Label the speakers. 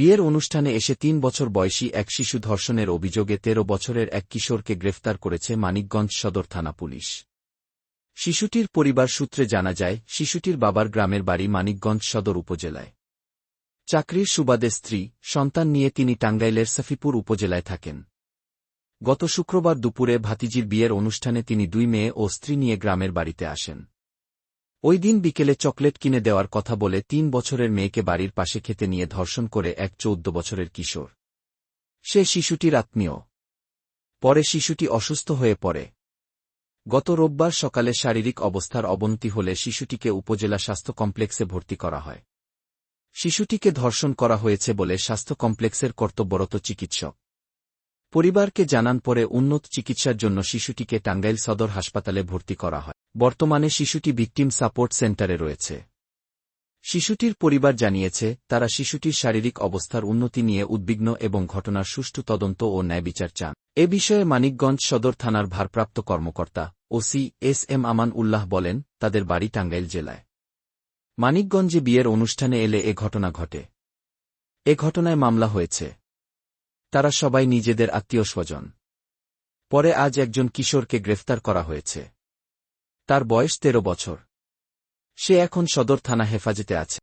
Speaker 1: বিয়ের অনুষ্ঠানে এসে তিন বছর বয়সী এক শিশু ধর্ষণের অভিযোগে তেরো বছরের এক কিশোরকে গ্রেফতার করেছে মানিকগঞ্জ সদর থানা পুলিশ। শিশুটির পরিবার সূত্রে জানা যায়, শিশুটির বাবার গ্রামের বাড়ি মানিকগঞ্জ সদর উপজেলায়। চাকরির সুবাদে স্ত্রী, সন্তান নিয়ে তিনি টাঙ্গাইলের সফিপুর উপজেলায় থাকেন। গত শুক্রবার দুপুরে ভাতিজির বিয়ের অনুষ্ঠানে তিনি দুই মেয়ে ও স্ত্রী নিয়ে গ্রামের বাড়িতে আসেন। ওই দিন বিকেলে চকলেট কিনে দেওয়ার কথা বলে তিন বছরের মেয়েকে বাড়ির পাশে খেতে নিয়ে ধর্ষণ করে এক চৌদ্দ বছরের কিশোর। সে শিশুটির আত্মীয় পরে শিশুটি অসুস্থ হয়ে পড়ে। গত রোববার সকালে শারীরিক অবস্থার অবনতি হলে শিশুটিকে উপজেলা স্বাস্থ্য কমপ্লেক্সে ভর্তি করা হয়। শিশুটিকে ধর্ষণ করা হয়েছে বলে স্বাস্থ্য কমপ্লেক্সের কর্তব্যরত চিকিৎসক। পরিবারকে জানান পরে উন্নত চিকিৎসার জন্য শিশুটিকে টাঙ্গাইল সদর হাসপাতালে ভর্তি করা হয়। বর্তমানে শিশুটি ভিকটিম সাপোর্ট সেন্টারে রয়েছে। শিশুটির পরিবার জানিয়েছে, তারা শিশুটির শারীরিক অবস্থার উন্নতি নিয়ে উদ্বিগ্ন এবং ঘটনার সুষ্ঠু তদন্ত ও ন্যায়বিচার চান। এ বিষয়ে মানিকগঞ্জ সদর থানার ভারপ্রাপ্ত কর্মকর্তা OC S M Aman Ullah বলেন, তাদের বাড়ি টাঙ্গাইল জেলায়। মানিকগঞ্জে বিয়ের অনুষ্ঠানে এলে এ ঘটনা ঘটে। এ ঘটনায় মামলা হয়েছে। তারা সবাই নিজেদের আত্মীয় স্বজন। পরে আজ একজন কিশোরকে গ্রেফতার করা হয়েছে। তার বয়স তেরো বছর। সে এখন সদর থানা হেফাজতে আছে।